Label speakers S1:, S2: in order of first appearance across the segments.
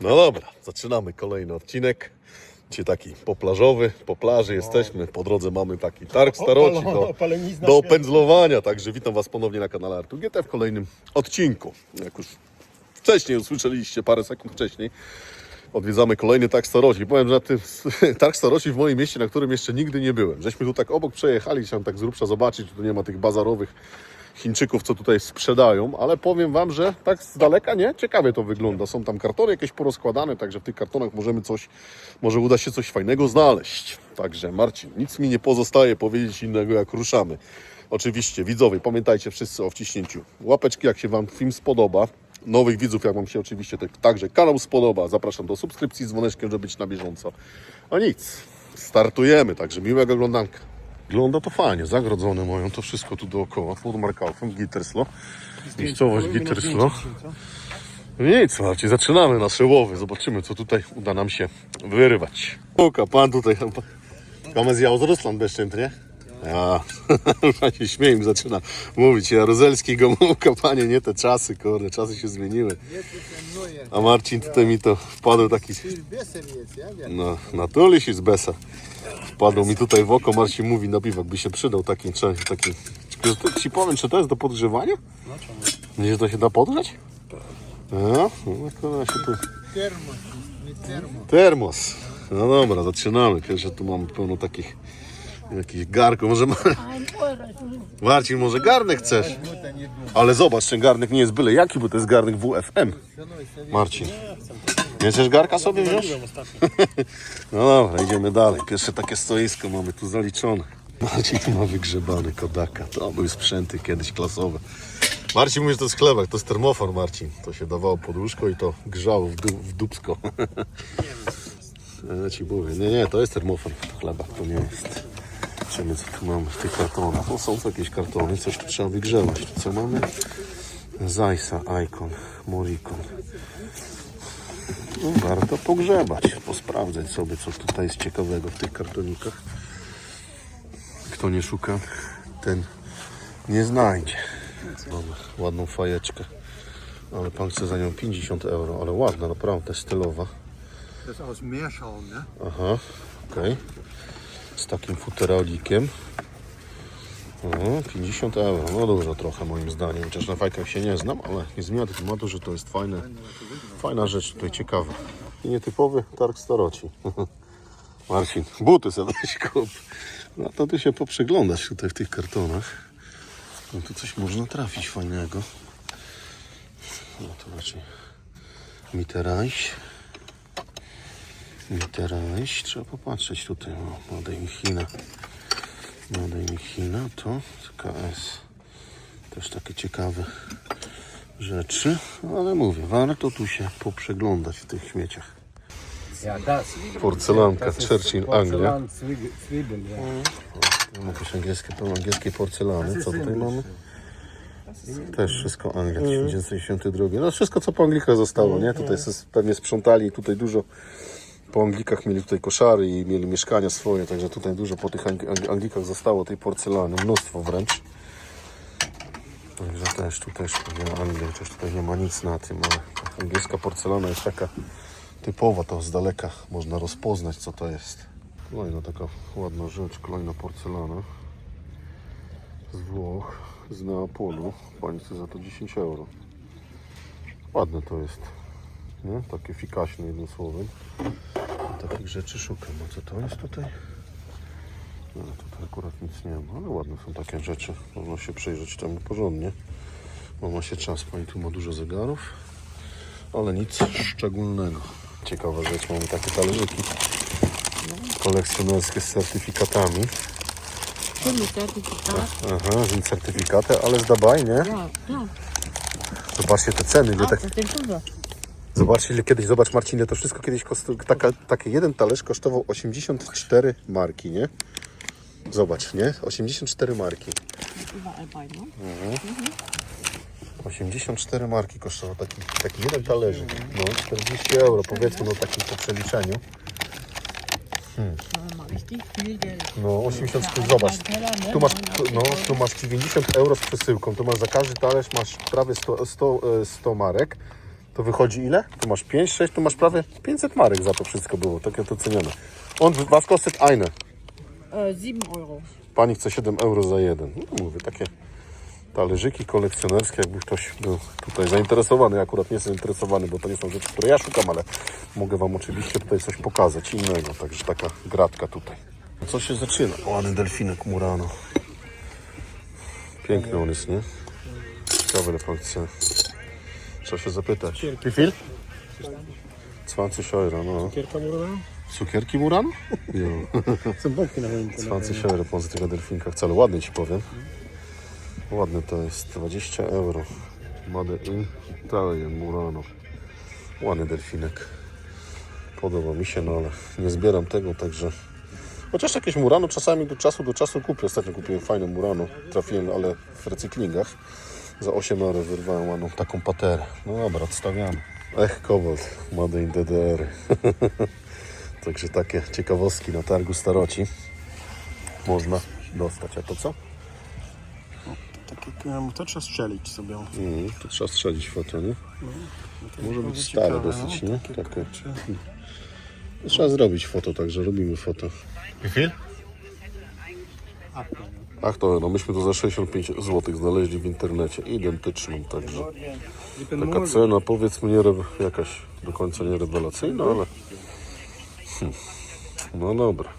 S1: No dobra, zaczynamy kolejny odcinek. Dzisiaj taki poplażowy, po plaży jesteśmy, po drodze mamy taki targ staroci do, do pędzlowania, także witam Was ponownie na kanale Artu GT w kolejnym odcinku. Jak już wcześniej usłyszeliście, parę sekund wcześniej, odwiedzamy kolejny targ staroci. Powiem, że na tym targ staroci w moim mieście, na którym jeszcze nigdy nie byłem. Żeśmy tu tak obok przejechali, chciałem tak z grubsza zobaczyć, czy tu nie ma tych bazarowych Chińczyków, co tutaj sprzedają, ale powiem Wam, że tak z daleka nie, ciekawie to wygląda. Są tam kartony jakieś porozkładane, także w tych kartonach możemy coś, może uda się coś fajnego znaleźć. Także Marcin, nic mi nie pozostaje powiedzieć innego, jak ruszamy. Oczywiście, widzowie, pamiętajcie wszyscy o wciśnięciu łapeczki, jak się Wam film spodoba. Nowych widzów, jak Wam się oczywiście tak- także kanał spodoba, zapraszam do subskrypcji z dzwoneczkiem, żeby być na bieżąco. A nic, startujemy, także miłego oglądanka. Wygląda to fajnie, zagrodzone moją to wszystko tu dookoła, pod markałkiem, Gitterslo. Miejscowość Gitterslo. Nic, Marcin, zaczynamy nasze łowy, zobaczymy co tutaj uda nam się wyrwać. Puka, pan tutaj, mamy zjał z Ruslan bezczętnie, nie? Ja, pan się śmieje, mi zaczyna mówić, Jaruzelski Gomułka, panie, nie te czasy, kurde, czasy się zmieniły. A Marcin tutaj mi to wpadł taki,
S2: ja
S1: no, natuliś z besa. Wpadł mi tutaj w oko, Marcin mówi, na biwak by się przydał taki, taki. Czy to Ci powiem, czy to jest do podgrzewania?
S2: No czemu?
S1: Myślisz, że to się da podgrzać? No, no to się tu...
S2: Termos, nie termo.
S1: Termos. No dobra, zaczynamy. Pierwsze tu mamy pełno takich Jakiś garku, może... Marcin, może garnek chcesz? Ale zobacz, ten garnek nie jest byle jaki, bo to jest garnek WFM. Marcin. Nie chcesz garka sobie wziąć? No dobra, idziemy dalej. Pierwsze takie stoisko mamy tu zaliczone. Marcin tu ma wygrzebany Kodaka. To były sprzęty kiedyś klasowe. Marcin mówi, że to jest chlebak, to jest termofor, Marcin. To się dawało pod łóżko i to grzało w, du w dubsko. Ja ci mówię, nie, nie, to jest termofor, to chlebak, to nie jest. Zobaczymy co tu mamy w tych kartonach. No są tu jakieś kartony, coś tu trzeba wygrzewać. Co mamy? Zajsa, Icon, Morikon. No, warto pogrzebać, posprawdzać sobie, co tutaj jest ciekawego w tych kartonikach. Kto nie szuka, ten nie znajdzie. Mamy ładną fajeczkę, ale pan chce za nią 50 euro, ale ładna, naprawdę stylowa.
S2: To jest aus Meerschaum, ne?
S1: Aha, okej. Z takim futerolikiem. Mhm, 50 euro, no dużo trochę moim zdaniem, chociaż na fajkach się nie znam, ale nie zmienia tematu, że to jest fajne, fajna rzecz tutaj, ciekawa. I nietypowy targ staroci. Marcin, buty sobie weź kup. No to ty się poprzeglądać tutaj w tych kartonach. No tu coś można trafić fajnego. No to raczej Mitterreich. Mitterreich. Trzeba popatrzeć tutaj. O, Made in China. Made in China to KS. Też takie ciekawe rzeczy. Ale mówię, warto tu się poprzeglądać w tych śmieciach. Porcelanka Churchill, Anglia.
S3: Porzellan, Zwiebel, Zwiebel, ja.
S1: Jakieś angielskie, pełno angielskiej porcelany. Co tutaj mamy? Też wszystko Anglia, 1962. No wszystko co po Anglikach zostało, nie? Tutaj pewnie sprzątali, tutaj dużo po Anglikach mieli tutaj koszary i mieli mieszkania swoje, także tutaj dużo po tych Ang- Ang- Anglikach zostało tej porcelany, mnóstwo wręcz. Także też tu też chociaż tutaj nie ma nic na tym, ale angielska porcelana jest taka typowa, to z daleka można rozpoznać co to jest. Kolejna taka ładna rzecz, kolejna porcelana z Włoch, z Neapolu. Pani chce za to 10 euro. Ładne to jest. Nie? Takie fikaśne jednym słowem. Takich rzeczy szukam. A co to jest tutaj? No, tutaj akurat nic nie ma, ale ładne są takie rzeczy. Można się przyjrzeć temu porządnie. Bo ma się czas. Pani tu ma dużo zegarów, ale nic szczególnego. Ciekawa rzecz, mamy takie talerzyki kolekcjonerskie z certyfikatami. Aha, że certyfikaty, ale zdabaj, nie?
S4: Tak, tak.
S1: Zobaczcie te ceny, ile tak. Zobaczcie ile kiedyś, zobacz Marcinie, to wszystko kiedyś kosztu, taka, taki jeden talerz kosztował 84 marki, nie? Zobacz, nie? 84 marki.
S4: Überall bei, no?
S1: 84 marki kosztował taki, taki jeden talerzyk. No, 40 euro powiedzmy, no takim po przeliczeniu.
S4: Geld.
S1: No, 80,
S4: Ja,
S1: zobacz.
S4: Teller, ne?
S1: Tu masz, no, tu masz 90 euro z przesyłką, tu masz za każdy talerz masz prawie 100, 100, e, 100 marek. To wychodzi ile? Tu masz 5, 6, tu masz prawie 500 marek za to wszystko było, takie to cenione. Und was kostet eine?
S4: Äh, 7 Euro.
S1: Pani chce 7 euro za jeden. No mówię, takie talerzyki kolekcjonerskie, jakby ktoś był tutaj zainteresowany. Ja akurat nie jestem zainteresowany, bo to nie są rzeczy, które ja szukam, ale mogę Wam oczywiście tutaj coś pokazać innego. Także taka gratka tutaj. Co się zaczyna? Ładny delfinek Murano. Piękny on jest, nie? Ciekawe chce. Trzeba się zapytać. Wie viel? 20 euro, no.
S3: Kierka Murano?
S1: Cukierki Murano? Jo.
S3: Są bombki na rynku.
S1: 20 euro po tych delfinkach, wcale ładnie ci powiem. Ładne to jest 20 euro. Made in Italia, Murano. Ładny delfinek. Podoba mi się, no ale nie zbieram tego, także. Chociaż jakieś Murano czasami do czasu do czasu kupię. Ostatnio kupiłem fajne Murano. Trafiłem, ale w recyklingach. Za 8 euro wyrwałem ładną taką paterę. No dobra, odstawiamy. Ech, Kobold, Made in DDR. Także takie ciekawostki na targu staroci można dostać. A to co?
S3: Takie, no, to trzeba strzelić sobie.
S1: Mm, to trzeba strzelić foto, nie? Może być
S3: Ciekawe,
S1: stare
S3: no,
S1: dosyć, nie?
S3: takie
S1: Takie. Trzeba zrobić foto, także robimy foto. Chwil? Ach to, no myśmy to za 65 zł znaleźli w internecie, identyczną, także taka cena powiedzmy nie jakaś do końca nie rewelacyjna, ale hmm. no dobra.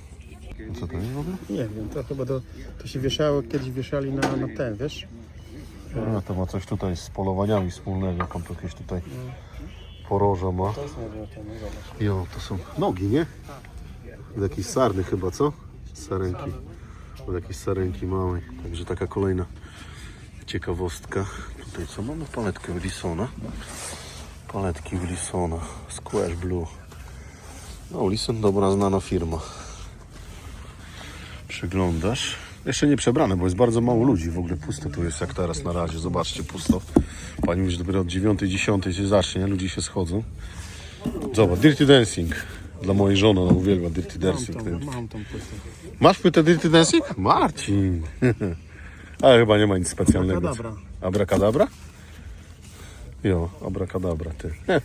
S1: Co to jest w ogóle?
S3: Nie wiem, to chyba do, to się wieszało, kiedyś wieszali na, na ten, wiesz?
S1: A, to ma coś tutaj z polowaniami wspólnego, on to jakieś tutaj poroża ma. Jo, to są nogi, nie? Od jakiejś sarny chyba, co? Sarenki. Od jakiejś sarenki małej. Także taka kolejna ciekawostka. Tutaj co mamy? Paletkę Willisona. Paletki Willisona. Squash Blue. No, Wilson dobra znana firma. Przyglądasz. Jeszcze nie przebrane, bo jest bardzo mało ludzi. W ogóle pusto tu jest jak teraz na razie. Zobaczcie, pusto. Pani że dopiero od 9, 10 się zacznie, ludzie się schodzą. Zobacz, Dirty Dancing. Dla mojej żony, ona uwielbia Dirty
S3: Mam
S1: Dancing.
S3: tą, mam tą płytę.
S1: Masz płytę Dirty Dancing? Marcin! Ale chyba nie ma nic specjalnego.
S3: Abracadabra.
S1: Abracadabra? Jo, abracadabra, ty.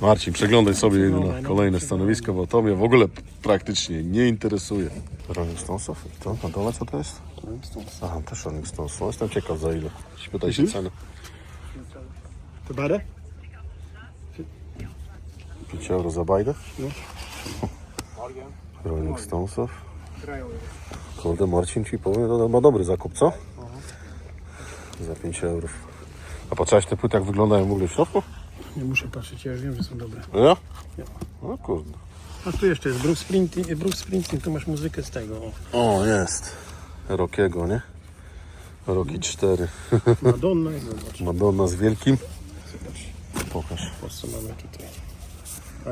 S1: Marcin, przeglądaj sobie na kolejne stanowisko, bo to mnie w ogóle praktycznie nie interesuje. Rolling Stonesów? To na dole co to jest? Aha, też Rolling Stones. No, Jestem ciekaw za ile. Spytaj się ceny.
S3: To badę?
S1: 5 euro za bajdę?
S3: No.
S1: Rolling Stonesów. Kurde, Marcin ci powiem, to ma dobry zakup, co? Za 5 euro. A patrzałeś te płyty, jak wyglądają w ogóle w środku?
S3: Nie muszę patrzeć, ja już wiem, że są dobre.
S1: Ja? No kurde.
S3: A tu jeszcze jest Bruce Springsteen, Bruce Springsteen tu masz muzykę z tego. o.
S1: Jest. Rockiego, nie? Rocky 4.
S3: Madonna i zobacz.
S1: Madonna z wielkim. Pokaż.
S3: Po co mamy tutaj?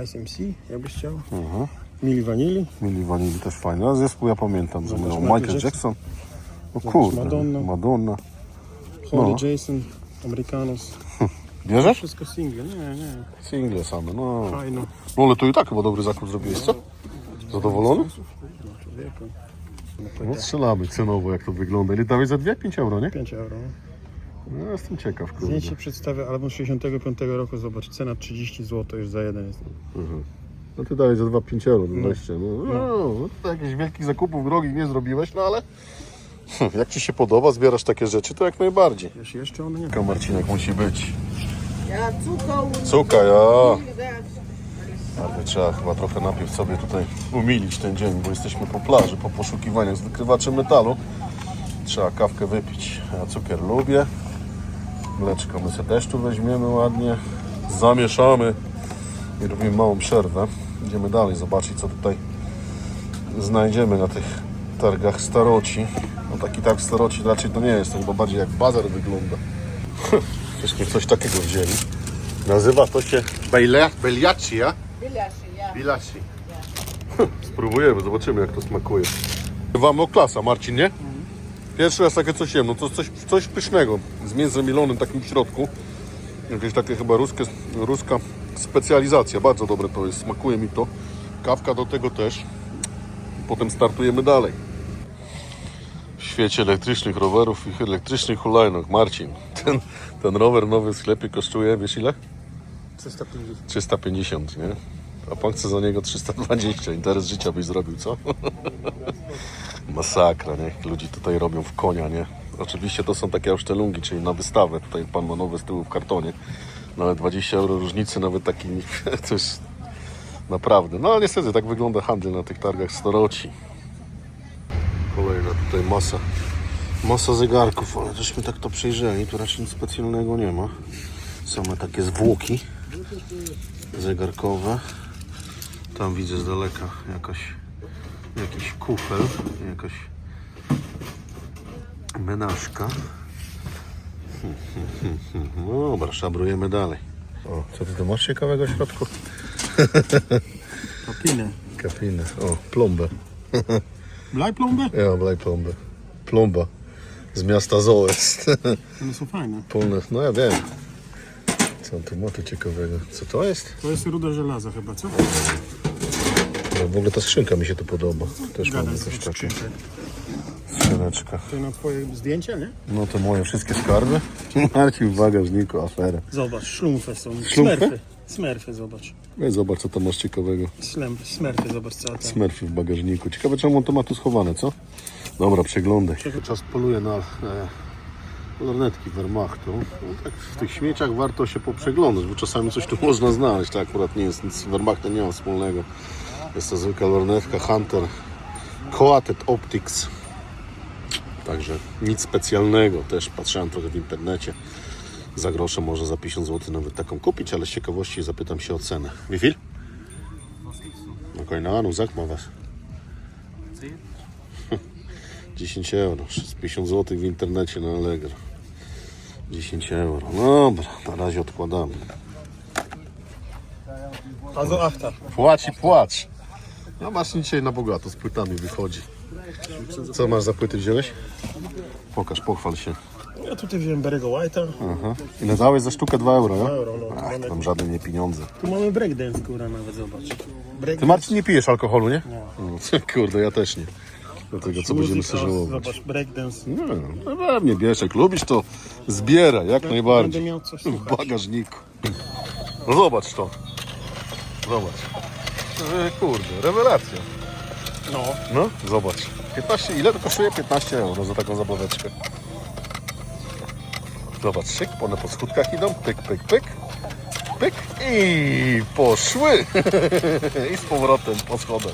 S3: Ice MC, jakbyś chciał.
S1: Mhm.
S3: Mili Vanilli.
S1: Mili Vanilli też fajny. A zespół ja pamiętam, że miał
S3: Michael Jackson.
S1: Jackson. No kurde.
S3: Madonna.
S1: Madonna.
S3: Holy
S1: No.
S3: Jason, Americanos.
S1: Bierzesz?
S3: Wszystko single, nie, nie.
S1: Single same, no.
S3: Fajno.
S1: No ale to i tak chyba dobry zakup zrobiłeś, co? Zadowolony?
S3: No.
S1: No strzelamy cenowo jak to wygląda. Ile dałeś za dwie? 5 euro, nie?
S3: 5 euro.
S1: No jestem ciekaw, kurde.
S3: Zdjęcie przedstawia album z 65 roku, zobacz, cena 30 zł już za jeden jest.
S1: No ty dałeś za 2-5 euro, 12. No, no, no to jakichś wielkich zakupów drogich nie zrobiłeś, no ale hm, jak ci się podoba, zbierasz takie rzeczy, to jak najbardziej.
S3: Wiesz, jeszcze one nie
S1: Taka Marcinek musi być.
S4: Ja, und
S1: Cuka, ja. Ale trzeba chyba trochę najpierw sobie tutaj umilić ten dzień, bo jesteśmy po plaży, po poszukiwaniach z wykrywaczem metalu. Trzeba kawkę wypić. Ja cukier lubię. Mleczko my sobie też tu weźmiemy ładnie. Zamieszamy i robimy małą przerwę. Idziemy dalej zobaczyć, co tutaj znajdziemy na tych targach staroci. No taki targ staroci raczej to nie jest, to chyba bardziej jak bazar wygląda. Żeśmy coś takiego wzięli. Nazywa to się Bejle, Beliaci, ja?
S4: Bilasche, ja.
S1: Bilaci. Spróbujemy, zobaczymy jak to smakuje. Wam o klasa, Marcin, nie? Pierwszy raz takie coś jem, no to coś, coś pysznego. Z mięsem mielonym takim w środku. Jakieś takie chyba ruskie, ruska specjalizacja. Bardzo dobre to jest, smakuje mi to. Kawka do tego też. Potem startujemy dalej. W świecie elektrycznych rowerów i elektrycznych hulajnóg. Marcin, ten, ten rower nowy w sklepie kosztuje, wiesz ile?
S3: 350.
S1: 350, nie? A pan chce za niego 320. Interes życia byś zrobił, co? Masakra, nie? Ludzi tutaj robią w konia, nie? Oczywiście to są takie asztelungi, czyli na wystawę. Tutaj pan ma nowe z tyłu w kartonie. No ale 20 euro różnicy, nawet taki jest naprawdę. No ale niestety tak wygląda handel na tych targach storoci. Kolejna tutaj masa. Masa zegarków, ale żeśmy tak to przejrzeli. Tu raczej nic specjalnego nie ma. Same takie zwłoki zegarkowe. Tam widzę z daleka jakaś, jakiś kufel, jakaś menażka. No dobra, szabrujemy dalej. O, co ty tu masz ciekawego w środku?
S3: Papinę.
S1: Kapinę. O, plombę.
S3: Blaj plombę?
S1: Ja, blaj plombę. Plomba. Z miasta Zoest.
S3: One są fajne.
S1: Polne, no ja wiem. Co on tu ma tu ciekawego? Co to jest?
S3: To jest ruda żelaza chyba, co?
S1: No, w ogóle ta skrzynka mi się tu podoba. Też mam
S3: Gadaj
S1: jakąś
S3: z
S1: taką
S3: skrzynkę.
S1: skrzyneczkę.
S3: To na twoje zdjęcia, nie?
S1: No to moje wszystkie skarby. Marcin w bagażniku, aferę.
S3: Zobacz, szlumfy są.
S1: Szlumfy?
S3: Smerfy. Smerfy, zobacz.
S1: No i zobacz, co tam masz ciekawego.
S3: Slem, smerfy, zobacz co tam.
S1: Smurfy w bagażniku. Ciekawe, czemu on to ma tu schowane, co? Dobra, przeglądaj. Czas poluje na e, lornetki Wehrmachtu. No, tak w tych śmieciach warto się poprzeglądać, bo czasami coś tu można znaleźć. To akurat nie jest nic z Wehrmachtem nie ma wspólnego. Jest to zwykła lornetka Hunter Coated Optics. Także nic specjalnego. Też patrzyłem trochę w internecie. Za grosze można za 50 zł nawet taką kupić, ale z ciekawości zapytam się o cenę. Wie viel? No keine Ahnung, sag mal was. 10 euro, 50 zł w internecie na Allegro. 10 euro. No dobra, na razie odkładamy.
S3: Also achta.
S1: Płać i płacz. No masz dzisiaj na bogato z płytami wychodzi. Co masz za płyty wziąłeś? Pokaż, pochwal się.
S3: Ja tutaj wziąłem Barry'ego White'a.
S1: Aha. Ile dałeś za sztukę? 2 euro, ja?
S3: euro, no.
S1: Ach, tam żadne nie pieniądze.
S3: Tu mamy breakdance, kurwa, nawet, zobacz. Break
S1: Ty Marcin nie pijesz alkoholu, nie? No, kurde, ja też nie. Dlatego co będziemy sobie żałować.
S3: Zobacz, breakdance.
S1: No, no pewnie bierz, jak lubisz to zbieraj, jak
S3: Będę
S1: najbardziej.
S3: miał coś
S1: W bagażniku. No zobacz to. Zobacz. Kurde, rewelacja.
S3: No.
S1: No, zobacz. 15, ile to kosztuje? 15 euro za taką zabaweczkę. Zobacz, szyk, one po schódkach idą, pyk, pyk, pyk, pyk i poszły. I z powrotem po schodach.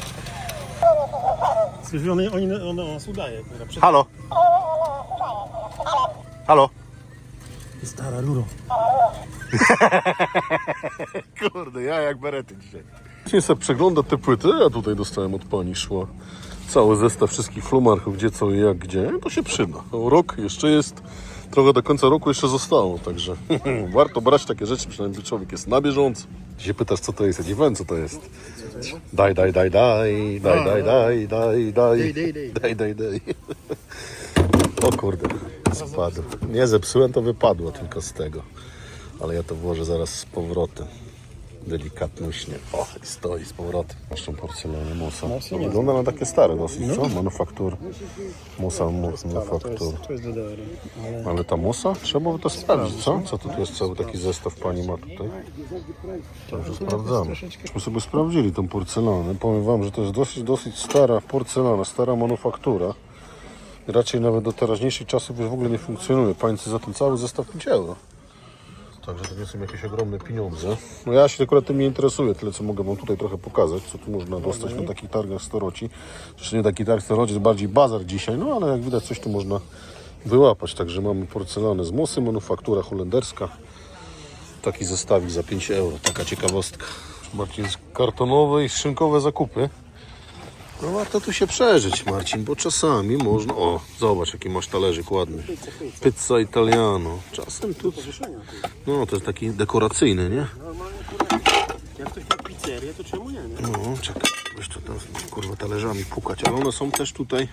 S3: Słyszy, one, oni, ona nas udaje. Przed...
S1: Halo? Halo?
S3: Stara ruro.
S1: Kurde, ja jak berety dzisiaj. Dzisiaj sobie przegląda te płyty, ja tutaj dostałem od pani szła. Cały zestaw wszystkich flumarchów, gdzie co i jak, gdzie. To się przyda. Rok jeszcze jest, trochę do końca roku jeszcze zostało, także warto brać takie rzeczy, przynajmniej człowiek jest na bieżąco. Ty się pytasz, co to jest, ja nie wiem, co to jest. Daj, daj, daj, daj, daj, daj, Daj, daj, daj.
S3: daj, daj, daj.
S1: O kurde, spadł. Nie zepsułem, to wypadło tylko z tego. Ale ja to włożę zaraz z powrotem. Delikatnuśnie. O, i stoi z powrotem. Masz tą porcelanę Mosa. To wygląda na takie stare dosyć, co? Manufaktur. Mosa mu-
S3: To
S1: manufaktur.
S3: Ale
S1: ta Mosa? Trzeba by to sprawdzić, co? Co tu jest cały taki zestaw pani ma tutaj? Także sprawdzamy. Myśmy sobie sprawdzili tą porcelanę. Powiem wam, że to jest dosyć, dosyć stara porcelana, stara manufaktura. Raczej nawet do teraźniejszych czasów już w ogóle nie funkcjonuje. Państwo za ten cały zestaw 5 euro. Także to nie są jakieś ogromne pieniądze. No ja się akurat tym nie interesuję, tyle co mogę wam tutaj trochę pokazać, co tu można dostać na takich targach staroci. Zresztą nie taki targ staroci, jest bardziej bazar dzisiaj, no ale jak widać coś tu można wyłapać. Także mamy porcelanę z Mosy, manufaktura holenderska. Taki zestawik za 5 euro, taka ciekawostka. Marcin, kartonowe i szynkowe zakupy. No warto tu się przeżyć, Marcin, bo czasami można... O, zobacz jaki masz talerzyk ładny. Pizza italiano. Czasem tu... No, to jest taki dekoracyjny, nie?
S3: jak ktoś ma pizzerię, to czemu nie, nie?
S1: No, czekaj, weź to tam, kurwa, talerzami pukać, ale one są też tutaj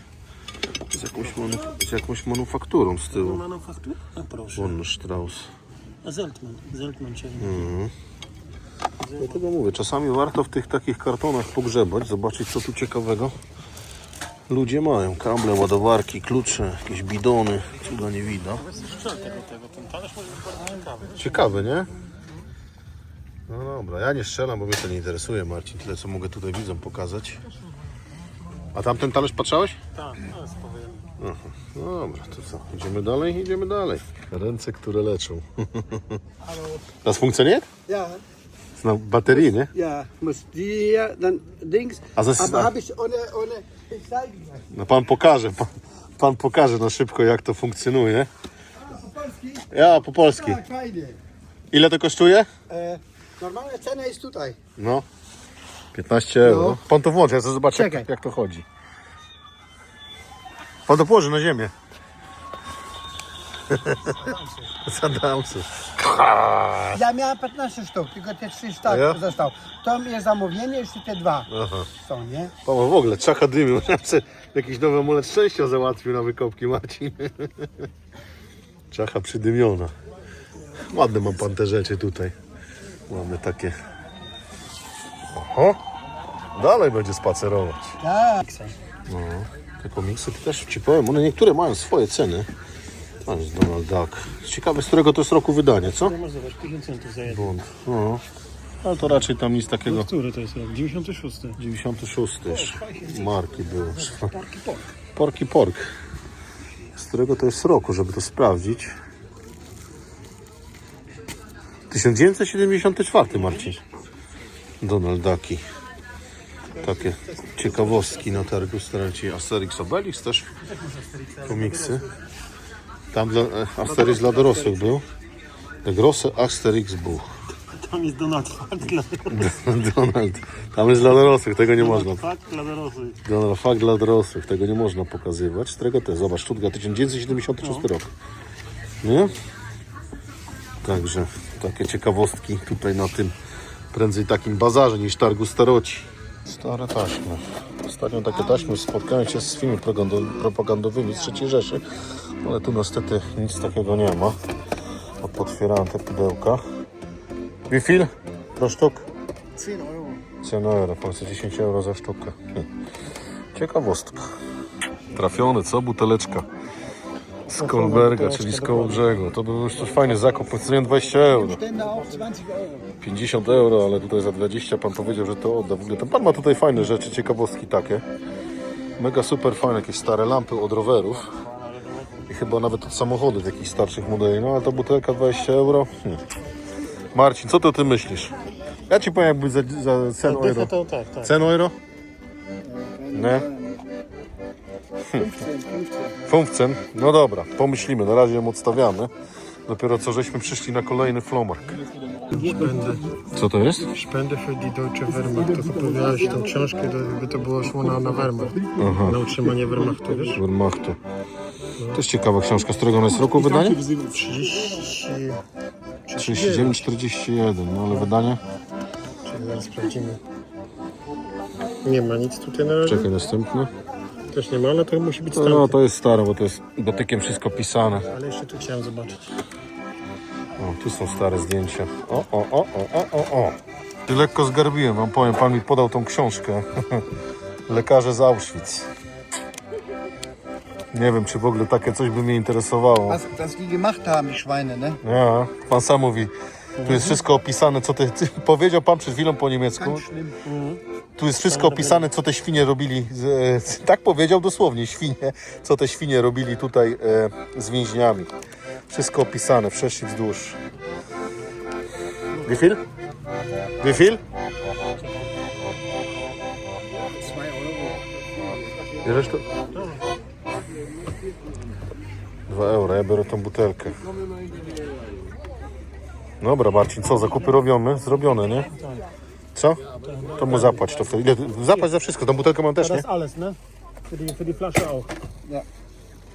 S1: z jakąś, manuf- z jakąś manufakturą z tyłu.
S3: Manufaktur? A proszę.
S1: Von Strauss.
S3: A Zeltman. Zeltman cię.
S1: Dlatego mówię, czasami warto w tych takich kartonach pogrzebać, zobaczyć co tu ciekawego ludzie mają. Kable, ładowarki, klucze, jakieś bidony. Cuda nie widać. Ciekawe, nie? No dobra, ja nie strzelam, bo mnie to nie interesuje, Marcin. Tyle, co mogę tutaj widzom pokazać. A tamten talerz patrzałeś?
S3: Tak, to jest powiem.
S1: No dobra, to co? Idziemy dalej? Idziemy dalej. Ręce, które leczą. Das funktioniert?
S5: Ja,
S1: Na baterii, nie?
S5: ja, muss die hier, dann Dings.
S1: Es ist
S5: aber habe ich ohne, ohne, ich zeige Ihnen.
S1: No pan pokaże, pan, pan pokaże na szybko jak to funkcjonuje. Ja, po polski.
S5: Ja, fajnie.
S1: Ile to kosztuje?
S5: E, normalna cena jest tutaj.
S1: No. 15 euro.
S5: No.
S1: Pan to włączy, ja chcę zobaczyć
S5: Czekaj.
S1: jak, jak to chodzi. Pan to położy na ziemię. Zadamsy.
S5: Ja miałem 15 sztuk, tylko te 3 sztuk
S1: Ja?
S5: został. To mnie zamówienie, jeszcze te dwa
S1: Aha.
S5: są, nie?
S1: Pan w ogóle czacha dymił. Jakiś nowy amulet szczęścia załatwił na wykopki Marcin. Czacha przydymiona. Ładne mam pan te rzeczy tutaj. Mamy takie. Oho. Dalej będzie spacerować.
S5: Tak.
S1: No, te komiksy to też ci powiem, one niektóre mają swoje ceny. Tam jest Donald Duck. Ciekawe z którego to jest roku wydanie, co?
S3: No masz zobacz, 50 centów za jeden.
S1: No. Ale to raczej tam nic takiego.
S3: Który to jest rok? 96.
S1: 96 już marki.
S3: Parki Pork.
S1: Porki Pork. Z którego to jest roku, żeby to sprawdzić? 1974 Marcin. Donald Ducky. Takie ciekawostki na targu staram ci Asterix Obelix też komiksy. Tam dla, Asterix dla dorosłych był. The Grosse Asterix Buch.
S3: Tam jest Donald Fuck dla,
S1: Donald. Tam jest dla dorosłych, tego nie można.
S3: Fuck dla dorosłych.
S1: Donald Fakt dla dorosłych, tego nie można pokazywać. Z którego jest? Zobacz, Stuttgart 1976 rok. Nie? Także takie ciekawostki tutaj na tym prędzej takim bazarze niż targu staroci. Stare taśmy. Ostatnio takie taśmy spotkają się z filmami propagando- propagandowymi z III Rzeszy, ale tu niestety nic takiego nie ma. Otwierałem te pudełka. Wie viel? Pro sztuk?
S5: 10 Euro.
S1: Cena euro, Polsce 10 euro za sztukę. Ciekawostka. Trafiony, co? Buteleczka. Z Kolberga, czyli z koło brzegu. To był już coś fajny zakup, ceniłem 20 euro.
S5: Stände auch 20 Euro.
S1: 50 euro, ale tutaj za 20 pan powiedział, że to odda. W ogóle ten pan ma tutaj fajne rzeczy, ciekawostki takie. Mega super fajne, jakieś stare lampy od rowerów. I chyba nawet od samochodów jakichś starszych modeli. No ale ta butelka 20 euro. Hm. Marcin, co ty o tym myślisz? Ja ci powiem jakby za, za cenę euro.
S3: To tak, tak.
S1: Cen euro? Nie?
S5: 15, 15.
S1: 15. No dobra, pomyślimy, na razie ją odstawiamy. Dopiero co żeśmy przyszli na kolejny flomark. Co to jest?
S3: Spędy für die Deutsche Wehrmacht. To kupiłeś tą książkę, to jakby to było szło na, na Wehrmacht. Na utrzymanie Wehrmachtu, wiesz?
S1: Wehrmachtu. To jest ciekawa książka, z którego ona jest roku wydanie?
S3: 30...
S1: 39, 41, no ale wydanie?
S3: Czyli zaraz sprawdzimy. Nie ma nic tutaj na razie.
S1: Czekaj, następne.
S3: Też nie ma, ale to musi być
S1: No,
S3: stamtąd.
S1: no to jest stare, bo to jest dotykiem wszystko pisane.
S3: Ale jeszcze tu chciałem zobaczyć.
S1: O, tu są stare zdjęcia. O, o, o, o, o, o, o. Ty lekko zgarbiłem, wam powiem, pan mi podał tą książkę. Lekarze z Auschwitz. Nie wiem, czy w ogóle takie coś by mnie interesowało.
S5: Was, was die gemacht haben, die Schweine, ne?
S1: Ja, pan sam mówi, tu jest wszystko opisane, co ty, ty powiedział pan przed chwilą po niemiecku.
S5: Ganz schlimm.
S1: Tu jest wszystko opisane, co te świnie robili. E, tak powiedział dosłownie, świnie, co te świnie robili tutaj e, z więźniami. Wszystko opisane, wszerz i wzdłuż. Wie viel? Wie viel?
S5: 2 Euro.
S1: Bierzesz to? 2 euro, ja biorę tą butelkę. Dobra Marcin, co, zakupy robione? Zrobione, nie? Co? To mu zapłać to wtedy. Ile, zapłać za wszystko, tą butelkę mam też, nie?
S3: Das alles, ne? Für die, für die Flasche auch.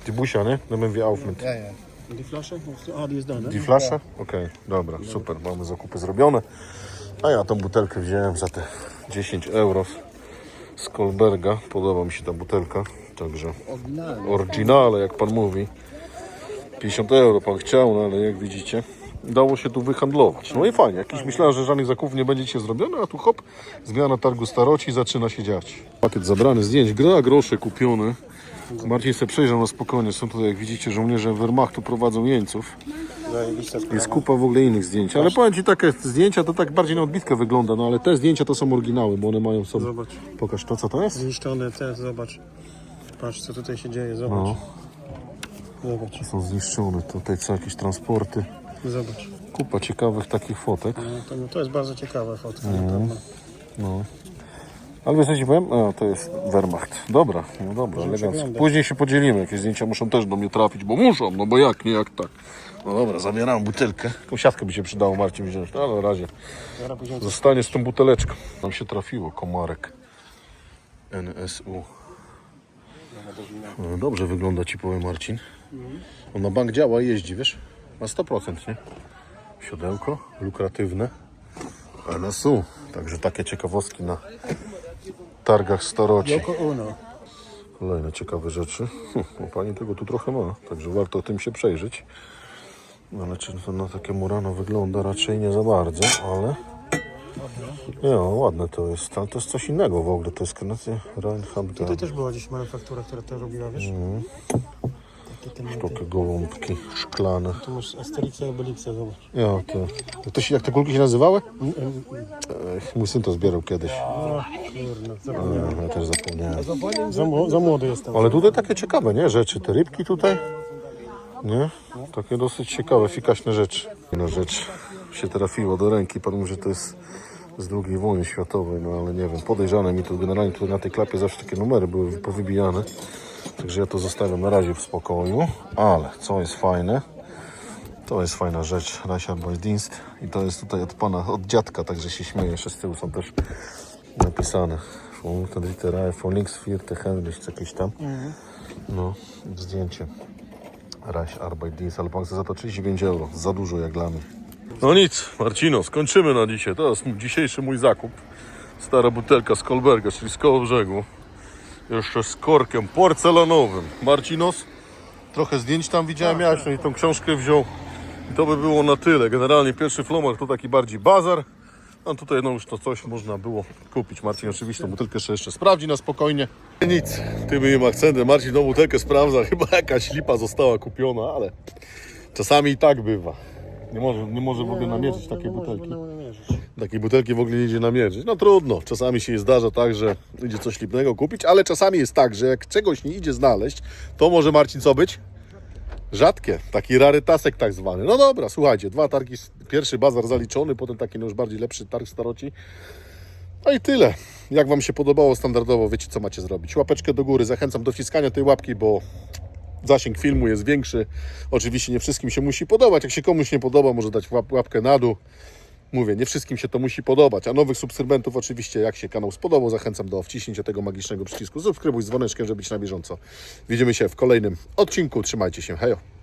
S1: Die Busia, nie? Dann wir auf mit.
S5: Ja, ja.
S3: Und die Flasche? Du- Ah, die ist da, ne?
S1: Die flasche? Okej, dobra, super, mamy zakupy zrobione. A ja tą butelkę wziąłem za te 10 euro z Kolberga. Podoba mi się ta butelka, także
S5: Original.
S1: oryginale, jak pan mówi. 50 euro pan chciał, no ale jak widzicie, dało się tu wyhandlować. No i fajnie, jakiś myślałem, że żadnych zakupów nie będzie dzisiaj zrobione, a tu hop, zmiana targu staroci zaczyna się dziać. Pakiet zabrany zdjęć, gra grosze kupione. Marcin sobie przejrzał na spokojnie, są tutaj jak widzicie żołnierze Wehrmachtu prowadzą jeńców. Jest kupa w ogóle innych zdjęć, ale powiem Ci takie zdjęcia to tak bardziej na odbitkę wygląda, no ale te zdjęcia to są oryginały, bo one mają są...
S3: Zobacz,
S1: Pokaż to co to jest?
S3: zniszczone te, zobacz. Patrz co tutaj się dzieje, zobacz.
S1: No,
S3: Zobacz,
S1: są zniszczone, tutaj są jakieś transporty.
S3: Zobacz.
S1: Kupa ciekawych takich fotek.
S3: No, to, no, to jest bardzo ciekawa fotka.
S1: Mhm. No. Ale wiesz co ci powiem? A, to jest Wehrmacht. Dobra, no dobra, elegancko. Później się podzielimy, jakieś zdjęcia muszą też do mnie trafić, bo muszą, no bo jak, nie jak tak. No dobra, zabieram butelkę. Tą siatkę by się przydało Marcin wziąć, no ale na razie zostanie z tą buteleczką. Nam się trafiło, komarek. NSU. No, dobrze wygląda ci powiem Marcin. On na bank działa i jeździ, wiesz? Na 100%, nie? Siodełko, lukratywne. NSU. Także takie ciekawostki na targach staroci. Kolejne ciekawe rzeczy. Hm, no pani tego tu trochę ma, także warto tym się przejrzeć. No, Ale czy to na takie murano wygląda? Raczej nie za bardzo, ale... Nie, no, ładne to jest, ale to jest coś innego w ogóle. To jest krenacja Reinhardt
S3: Tutaj też była gdzieś manufaktura, która to robiła, wiesz?
S1: Mhm.
S3: Takie
S1: gołąbki szklane.
S3: Tu masz Asterixa i Obelixa, zobacz.
S1: Ja, to, to, to się, jak te kulki się nazywały? Ech, mój syn to zbierał kiedyś.
S3: O, kurna, zapomniałem.
S1: Ja, ja też zapomniałem.
S3: Za, za młody jestem.
S1: Ale tutaj takie ciekawe, nie? Rzeczy, te rybki tutaj. Nie? Takie dosyć ciekawe, fikaśne rzeczy. Jedna rzecz się trafiła do ręki. Pan mówi, że to jest z II wojny światowej, no ale nie wiem. Podejrzane mi to generalnie tutaj na tej klapie zawsze takie numery były powybijane. Także ja to zostawiam na razie w spokoju. Ale co jest fajne, to jest fajna rzecz. Reichard Dienst i to jest tutaj od pana, od dziadka, także się śmieję. Jeszcze z tyłu są też napisane. Dritte von links vierte Henrich, jakieś tam. No, zdjęcie. Reich Arbeit Dienst, ale pan chce za to 35 euro. Za dużo jak dla mnie. No nic, Marcino, skończymy na dzisiaj. To jest dzisiejszy mój zakup. Stara butelka z Kolberga, czyli z koło brzegu. Jeszcze z korkiem porcelanowym. Marcinos, trochę zdjęć tam widziałem, miałeś, no i tą książkę wziął. I to by było na tyle. Generalnie pierwszy flomar to taki bardziej bazar. A tutaj no już to coś można było kupić. Marcin oczywiście tą butelkę jeszcze, jeszcze sprawdzi na spokojnie. Nic, tym moim akcentem. Marcin tą butelkę sprawdza. Chyba jakaś lipa została kupiona, ale czasami i tak bywa. Nie może, nie może w ogóle namierzyć takiej butelki. Takiej butelki w ogóle nie idzie namierzyć. No trudno, czasami się zdarza tak, że idzie coś lipnego kupić, ale czasami jest tak, że jak czegoś nie idzie znaleźć, to może Marcin co być? Rzadkie, taki rarytasek tak zwany. No dobra, słuchajcie, dwa targi, pierwszy bazar zaliczony, potem taki no już bardziej lepszy targ staroci. No i tyle. Jak Wam się podobało standardowo, wiecie co macie zrobić. Łapeczkę do góry, zachęcam do wciskania tej łapki, bo zasięg filmu jest większy. Oczywiście nie wszystkim się musi podobać. Jak się komuś nie podoba, może dać łap, łapkę na dół. Mówię, nie wszystkim się to musi podobać, a nowych subskrybentów oczywiście, jak się kanał spodobał, zachęcam do wciśnięcia tego magicznego przycisku subskrybuj z dzwoneczkiem, żeby być na bieżąco. Widzimy się w kolejnym odcinku. Trzymajcie się, hejo!